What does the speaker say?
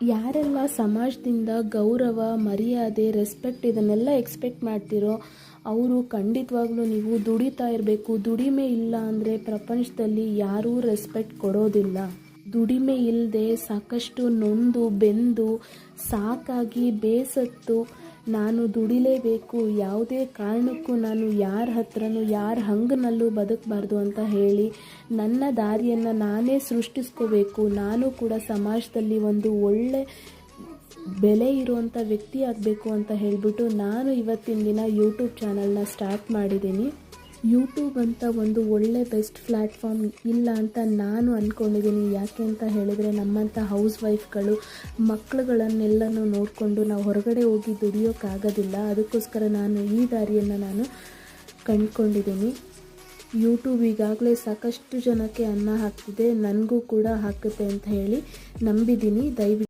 ಯಾರೆಲ್ಲ ಸಮಾಜದಿಂದ ಗೌರವ, ಮರ್ಯಾದೆ ರೆಸ್ಪೆಕ್ಟ್ ಇದನ್ನೆಲ್ಲ ಎಕ್ಸ್ಪೆಕ್ಟ್ ಮಾಡ್ತಿರೋ, ಅವರು ಖಂಡಿತವಾಗ್ಲೂ ನೀವು ದುಡಿತಾ ಇರಬೇಕು. ದುಡಿಮೆ ಇಲ್ಲ ಅಂದರೆ ಪ್ರಪಂಚದಲ್ಲಿ ಯಾರೂ ರೆಸ್ಪೆಕ್ಟ್ ಕೊಡೋದಿಲ್ಲ. ದುಡಿಮೆ ಇಲ್ಲದೆ ಸಾಕಷ್ಟು ನೊಂದು, ಬೆಂದು, ಸಾಕಾಗಿ ಬೇಸತ್ತು ನಾನು ದುಡಿಲೇಬೇಕು. ಯಾವುದೇ ಕಾರಣಕ್ಕೂ ನಾನು ಯಾರ ಹತ್ರನೂ, ಯಾರ ಹಂಗನಲ್ಲೂ ಬದುಕಬಾರ್ದು ಅಂತ ಹೇಳಿ ನನ್ನ ದಾರಿಯನ್ನು ನಾನೇ ಸೃಷ್ಟಿಸ್ಕೋಬೇಕು. ನಾನು ಕೂಡ ಸಮಾಜದಲ್ಲಿ ಒಂದು ಒಳ್ಳೆ ಬೆಲೆ ಇರುವಂಥ ವ್ಯಕ್ತಿ ಆಗಬೇಕು ಅಂತ ಹೇಳಿಬಿಟ್ಟು ನಾನು ಇವತ್ತಿನ ದಿನ ಯೂಟ್ಯೂಬ್ ಚಾನಲ್ನ ಸ್ಟಾರ್ಟ್ ಮಾಡಿದ್ದೀನಿ. ಯೂಟ್ಯೂಬ್ ಅಂತ ಒಂದು ಒಳ್ಳೆ ಬೆಸ್ಟ್ ಪ್ಲ್ಯಾಟ್ಫಾರ್ಮ್ ಇಲ್ಲ ಅಂತ ನಾನು ಅಂದ್ಕೊಂಡಿದ್ದೀನಿ ಯಾಕೆ ಅಂತ ಹೇಳಿದರೆ ನಮ್ಮಂಥ ಹೌಸ್ ವೈಫ್ಗಳು ಮಕ್ಕಳುಗಳನ್ನೆಲ್ಲನೂ ನೋಡಿಕೊಂಡು ನಾವು ಹೊರಗಡೆ ಹೋಗಿ ದುಡಿಯೋಕ್ಕಾಗೋದಿಲ್ಲ ಅದಕ್ಕೋಸ್ಕರ ನಾನು ಈ ದಾರಿಯನ್ನು ನಾನು ಕಂಡುಕೊಂಡಿದ್ದೀನಿ ಯೂಟ್ಯೂಬ್ ಈಗಾಗಲೇ ಸಾಕಷ್ಟು ಜನಕ್ಕೆ ಅನ್ನ ಹಾಕ್ತಿದೆ. ನನಗೂ ಕೂಡ ಹಾಕುತ್ತೆ ಅಂತ ಹೇಳಿ ನಂಬಿದ್ದೀನಿ ದಯವಿಟ್ಟು